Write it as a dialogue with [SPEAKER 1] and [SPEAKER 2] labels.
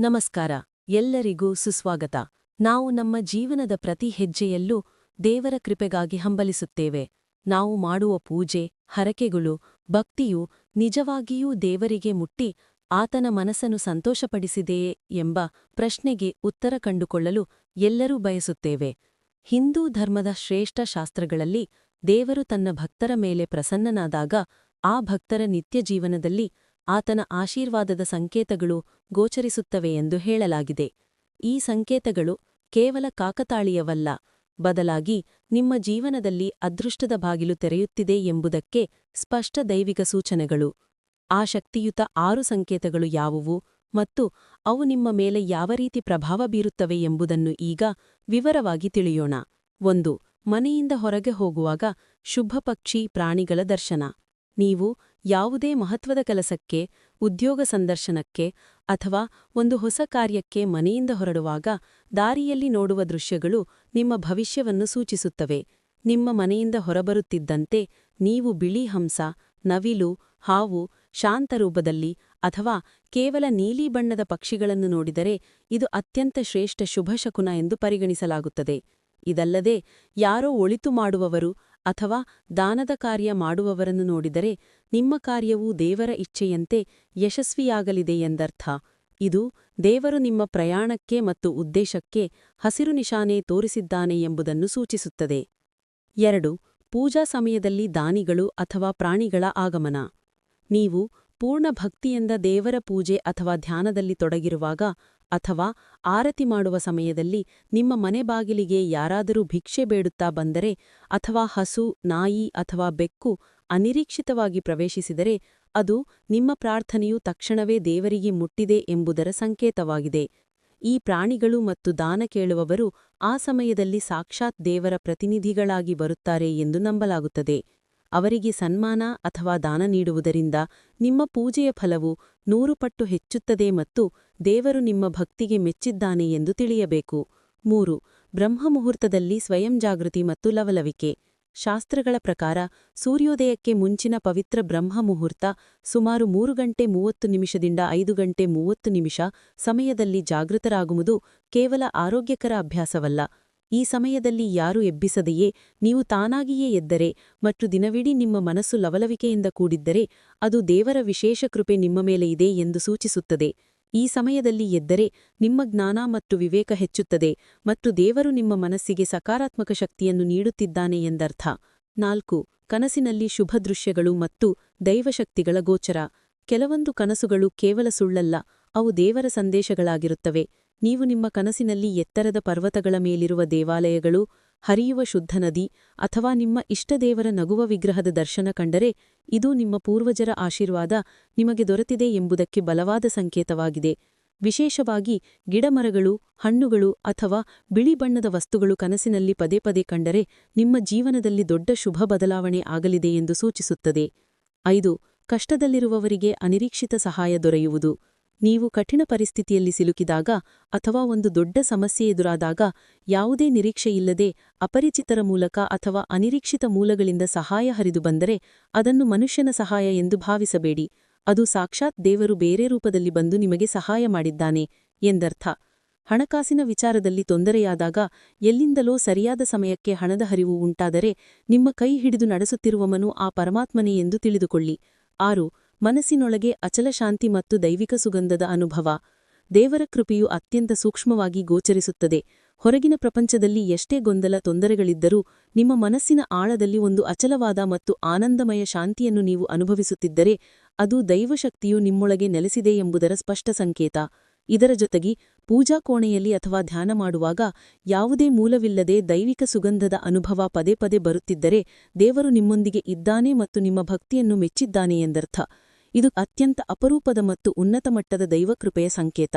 [SPEAKER 1] ನಮಸ್ಕಾರ. ಎಲ್ಲರಿಗೂ ಸುಸ್ವಾಗತ. ನಾವು ನಮ್ಮ ಜೀವನದ ಪ್ರತಿ ಹೆಜ್ಜೆಯಲ್ಲೂ ದೇವರ ಕೃಪೆಗಾಗಿ ಹಂಬಲಿಸುತ್ತೇವೆ. ನಾವು ಮಾಡುವ ಪೂಜೆ, ಹರಕೆಗಳು, ಭಕ್ತಿಯು ನಿಜವಾಗಿಯೂ ದೇವರಿಗೆ ಮುಟ್ಟಿ ಆತನ ಮನಸ್ಸನ್ನು ಸಂತೋಷಪಡಿಸಿದೆಯೇ ಎಂಬ ಪ್ರಶ್ನೆಗೆ ಉತ್ತರ ಕಂಡುಕೊಳ್ಳಲು ಎಲ್ಲರೂ ಬಯಸುತ್ತೇವೆ. ಹಿಂದೂ ಧರ್ಮದ ಶ್ರೇಷ್ಠ ಶಾಸ್ತ್ರಗಳಲ್ಲಿ ದೇವರು ತನ್ನ ಭಕ್ತರ ಮೇಲೆ ಪ್ರಸನ್ನನಾದಾಗ ಆ ಭಕ್ತರ ನಿತ್ಯ ಜೀವನದಲ್ಲಿ ಆತನ ಆಶೀರ್ವಾದದ ಸಂಕೇತಗಳು ಗೋಚರಿಸುತ್ತವೆ ಎಂದು ಹೇಳಲಾಗಿದೆ. ಈ ಸಂಕೇತಗಳು ಕೇವಲ ಕಾಕತಾಳೀಯವಲ್ಲ, ಬದಲಾಗಿ ನಿಮ್ಮ ಜೀವನದಲ್ಲಿ ಅದೃಷ್ಟದ ಬಾಗಿಲು ತೆರೆಯುತ್ತಿದೆ ಎಂಬುದಕ್ಕೆ ಸ್ಪಷ್ಟ ದೈವಿಕ ಸೂಚನೆಗಳು. ಆ ಶಕ್ತಿಯುತ ಆರು ಸಂಕೇತಗಳು ಯಾವುವು ಮತ್ತು ಅವು ನಿಮ್ಮ ಮೇಲೆ ಯಾವ ರೀತಿ ಪ್ರಭಾವ ಬೀರುತ್ತವೆ ಎಂಬುದನ್ನು ಈಗ ವಿವರವಾಗಿ ತಿಳಿಯೋಣ. ಒಂದು, ಮನೆಯಿಂದ ಹೊರಗೆ ಹೋಗುವಾಗ ಶುಭ ಪಕ್ಷಿ ಪ್ರಾಣಿಗಳ ದರ್ಶನ. ನೀವು ಯಾವುದೇ ಮಹತ್ವದ ಕೆಲಸಕ್ಕೆ, ಉದ್ಯೋಗ ಸಂದರ್ಶನಕ್ಕೆ ಅಥವಾ ಒಂದು ಹೊಸ ಕಾರ್ಯಕ್ಕೆ ಮನೆಯಿಂದ ಹೊರಡುವಾಗ ದಾರಿಯಲ್ಲಿ ನೋಡುವ ದೃಶ್ಯಗಳು ನಿಮ್ಮ ಭವಿಷ್ಯವನ್ನು ಸೂಚಿಸುತ್ತವೆ. ನಿಮ್ಮ ಮನೆಯಿಂದ ಹೊರಬರುತ್ತಿದ್ದಂತೆ ನೀವು ಬಿಳಿ ಹಂಸ, ನವಿಲು, ಹಾವು ಶಾಂತರೂಪದಲ್ಲಿ ಅಥವಾ ಕೇವಲ ನೀಲಿ ಬಣ್ಣದ ಪಕ್ಷಿಗಳನ್ನು ನೋಡಿದರೆ ಇದು ಅತ್ಯಂತ ಶ್ರೇಷ್ಠ ಶುಭಶಕುನ ಎಂದು ಪರಿಗಣಿಸಲಾಗುತ್ತದೆ. ಇದಲ್ಲದೆ ಯಾರೋ ಒಳಿತು ಮಾಡುವವರು ಅಥವಾ ದಾನದ ಕಾರ್ಯ ಮಾಡುವವರನ್ನು ನೋಡಿದರೆ ನಿಮ್ಮ ಕಾರ್ಯವು ದೇವರ ಇಚ್ಛೆಯಂತೆ ಯಶಸ್ವಿಯಾಗಲಿದೆ ಎಂದರ್ಥ. ಇದು ದೇವರು ನಿಮ್ಮ ಪ್ರಯಾಣಕ್ಕೆ ಮತ್ತು ಉದ್ದೇಶಕ್ಕೆ ಹಸಿರು ನಿಶಾನೆ ತೋರಿಸಿದ್ದಾನೆ ಎಂಬುದನ್ನು ಸೂಚಿಸುತ್ತದೆ. ಎರಡು, ಪೂಜಾ ಸಮಯದಲ್ಲಿ ದಾನಿಗಳು ಅಥವಾ ಪ್ರಾಣಿಗಳ ಆಗಮನ. ನೀವು ಪೂರ್ಣ ಭಕ್ತಿಯಿಂದ ದೇವರ ಪೂಜೆ ಅಥವಾ ಧ್ಯಾನದಲ್ಲಿ ತೊಡಗಿರುವಾಗ ಅಥವಾ ಆರತಿ ಮಾಡುವ ಸಮಯದಲ್ಲಿ ನಿಮ್ಮ ಮನೆ ಬಾಗಿಲಿಗೆ ಯಾರಾದರೂ ಭಿಕ್ಷೆ ಬೇಡುತ್ತಾ ಬಂದರೆ ಅಥವಾ ಹಸು, ನಾಯಿ ಅಥವಾ ಬೆಕ್ಕು ಅನಿರೀಕ್ಷಿತವಾಗಿ ಪ್ರವೇಶಿಸಿದರೆ ಅದು ನಿಮ್ಮ ಪ್ರಾರ್ಥನೆಯು ತಕ್ಷಣವೇ ದೇವರಿಗೆ ಮುಟ್ಟಿದೆ ಎಂಬುದರ ಸಂಕೇತವಾಗಿದೆ. ಈ ಪ್ರಾಣಿಗಳು ಮತ್ತು ದಾನ ಕೇಳುವವರು ಆ ಸಮಯದಲ್ಲಿ ಸಾಕ್ಷಾತ್ ದೇವರ ಪ್ರತಿನಿಧಿಗಳಾಗಿ ಬರುತ್ತಾರೆ ಎಂದು ನಂಬಲಾಗುತ್ತದೆ. ಅವರಿಗೆ ಸನ್ಮಾನ ಅಥವಾ ದಾನ ನೀಡುವುದರಿಂದ ನಿಮ್ಮ ಪೂಜೆಯ ಫಲವು ನೂರು ಪಟ್ಟು ಹೆಚ್ಚುತ್ತದೆ ಮತ್ತು ದೇವರು ನಿಮ್ಮ ಭಕ್ತಿಗೆ ಮೆಚ್ಚಿದ್ದಾನೆ ಎಂದು ತಿಳಿಯಬೇಕು. ಮೂರು, ಬ್ರಹ್ಮಮುಹೂರ್ತದಲ್ಲಿ ಸ್ವಯಂ ಜಾಗೃತಿ ಮತ್ತು ಲವಲವಿಕೆ. ಶಾಸ್ತ್ರಗಳ ಪ್ರಕಾರ ಸೂರ್ಯೋದಯಕ್ಕೆ ಮುಂಚಿನ ಪವಿತ್ರ ಬ್ರಹ್ಮ ಮುಹೂರ್ತ ಸುಮಾರು ಮೂರು ಗಂಟೆ ಮೂವತ್ತು ನಿಮಿಷದಿಂದ ಐದು ಗಂಟೆ ಮೂವತ್ತು ನಿಮಿಷ ಸಮಯದಲ್ಲಿ ಜಾಗೃತರಾಗುವುದು ಕೇವಲ ಆರೋಗ್ಯಕರ ಅಭ್ಯಾಸವಲ್ಲ. ಈ ಸಮಯದಲ್ಲಿ ಯಾರು ಎಬ್ಬಿಸದೆಯೇ, ನೀವು ತಾನಾಗಿಯೇ ಎದ್ದರೆ ಮತ್ತು ದಿನವಿಡೀ ನಿಮ್ಮ ಮನಸ್ಸು ಲವಲವಿಕೆಯಿಂದ ಕೂಡಿದ್ದರೆ, ಅದು ದೇವರ ವಿಶೇಷ ಕೃಪೆ ನಿಮ್ಮ ಮೇಲೆ ಇದೆ ಎಂದು ಸೂಚಿಸುತ್ತದೆ. ಈ ಸಮಯದಲ್ಲಿ ಎದ್ದರೆ ನಿಮ್ಮ ಜ್ಞಾನ ಮತ್ತು ವಿವೇಕ ಹೆಚ್ಚುತ್ತದೆ ಮತ್ತು ದೇವರು ನಿಮ್ಮ ಮನಸ್ಸಿಗೆ ಸಕಾರಾತ್ಮಕ ಶಕ್ತಿಯನ್ನು ನೀಡುತ್ತಿದ್ದಾನೆ ಎಂದರ್ಥ. ನಾಲ್ಕು, ಕನಸಿನಲ್ಲಿ ಶುಭ ದೃಶ್ಯಗಳು ಮತ್ತು ದೈವಶಕ್ತಿಗಳ ಗೋಚರ. ಕೆಲವೊಂದು ಕನಸುಗಳು ಕೇವಲ ಸುಳ್ಳಲ್ಲ, ಅವು ದೇವರ ಸಂದೇಶಗಳಾಗಿರುತ್ತವೆ. ನೀವು ನಿಮ್ಮ ಕನಸಿನಲ್ಲಿ ಎತ್ತರದ ಪರ್ವತಗಳ ಮೇಲಿರುವ ದೇವಾಲಯಗಳು, ಹರಿಯುವ ಶುದ್ಧ ನದಿ ಅಥವಾ ನಿಮ್ಮ ಇಷ್ಟದೇವರ ನಗುವ ವಿಗ್ರಹದ ದರ್ಶನ ಕಂಡರೆ ಇದು ನಿಮ್ಮ ಪೂರ್ವಜರ ಆಶೀರ್ವಾದ ನಿಮಗೆ ದೊರೆತಿದೆ ಎಂಬುದಕ್ಕೆ ಬಲವಾದ ಸಂಕೇತವಾಗಿದೆ. ವಿಶೇಷವಾಗಿ ಗಿಡಮರಗಳು, ಹಣ್ಣುಗಳು ಅಥವಾ ಬಿಳಿ ಬಣ್ಣದ ವಸ್ತುಗಳು ಕನಸಿನಲ್ಲಿ ಪದೇ ಪದೇ ಕಂಡರೆ ನಿಮ್ಮ ಜೀವನದಲ್ಲಿ ದೊಡ್ಡ ಶುಭ ಬದಲಾವಣೆ ಆಗಲಿದೆ ಎಂದು ಸೂಚಿಸುತ್ತದೆ. ಐದು, ಕಷ್ಟದಲ್ಲಿರುವವರಿಗೆ ಅನಿರೀಕ್ಷಿತ ಸಹಾಯ ದೊರೆಯುವುದು. ನೀವು ಕಠಿಣ ಪರಿಸ್ಥಿತಿಯಲ್ಲಿ ಸಿಲುಕಿದಾಗ ಅಥವಾ ಒಂದು ದೊಡ್ಡ ಸಮಸ್ಯೆ ಎದುರಾದಾಗ ಯಾವುದೇ ನಿರೀಕ್ಷೆಯಿಲ್ಲದೆ ಅಪರಿಚಿತರ ಮೂಲಕ ಅಥವಾ ಅನಿರೀಕ್ಷಿತ ಮೂಲಗಳಿಂದ ಸಹಾಯ ಹರಿದು ಬಂದರೆ ಅದನ್ನು ಮನುಷ್ಯನ ಸಹಾಯ ಎಂದು ಭಾವಿಸಬೇಡಿ. ಅದು ಸಾಕ್ಷಾತ್ ದೇವರು ಬೇರೆ ರೂಪದಲ್ಲಿ ಬಂದು ನಿಮಗೆ ಸಹಾಯ ಮಾಡಿದ್ದಾನೆ ಎಂದರ್ಥ. ಹಣಕಾಸಿನ ವಿಚಾರದಲ್ಲಿ ತೊಂದರೆಯಾದಾಗ ಎಲ್ಲಿಂದಲೋ ಸರಿಯಾದ ಸಮಯಕ್ಕೆ ಹಣದ ಹರಿವು ಉಂಟಾದರೆ ನಿಮ್ಮ ಕೈ ಹಿಡಿದು ನಡೆಸುತ್ತಿರುವವನು ಆ ಪರಮಾತ್ಮನೇ ಎಂದು ತಿಳಿದುಕೊಳ್ಳಿ. ಆರು ಮನಸ್ಸಿನೊಳಗೆ ಅಚಲ ಶಾಂತಿ ಮತ್ತು ದೈವಿಕ ಸುಗಂಧದ ಅನುಭವ. ದೇವರ ಕೃಪೆಯು ಅತ್ಯಂತ ಸೂಕ್ಷ್ಮವಾಗಿ ಗೋಚರಿಸುತ್ತದೆ. ಹೊರಗಿನ ಪ್ರಪಂಚದಲ್ಲಿ ಎಷ್ಟೇ ಗೊಂದಲ ತೊಂದರೆಗಳಿದ್ದರೂ, ನಿಮ್ಮ ಮನಸ್ಸಿನ ಆಳದಲ್ಲಿ ಒಂದು ಅಚಲವಾದ ಮತ್ತು ಆನಂದಮಯ ಶಾಂತಿಯನ್ನು ನೀವು ಅನುಭವಿಸುತ್ತಿದ್ದರೆ, ಅದು ದೈವಶಕ್ತಿಯು ನಿಮ್ಮೊಳಗೆ ನೆಲೆಸಿದೆ ಎಂಬುದರ ಸ್ಪಷ್ಟ ಸಂಕೇತ. ಇದರ ಜೊತೆಗೆ, ಪೂಜಾ ಕೋಣೆಯಲ್ಲಿ ಅಥವಾ ಧ್ಯಾನ ಮಾಡುವಾಗ ಯಾವುದೇ ಮೂಲವಿಲ್ಲದೆ ದೈವಿಕ ಸುಗಂಧದ ಅನುಭವ ಪದೇ ಪದೇ ಬರುತ್ತಿದ್ದರೆ, ದೇವರು ನಿಮ್ಮೊಂದಿಗೆ ಇದ್ದಾನೆ ಮತ್ತು ನಿಮ್ಮ ಭಕ್ತಿಯನ್ನು ಮೆಚ್ಚಿದ್ದಾನೆ ಎಂದರ್ಥ. ಇದು ಅತ್ಯಂತ ಅಪರೂಪದ ಮತ್ತು ಉನ್ನತ ಮಟ್ಟದ ದೈವಕೃಪೆಯ ಸಂಕೇತ.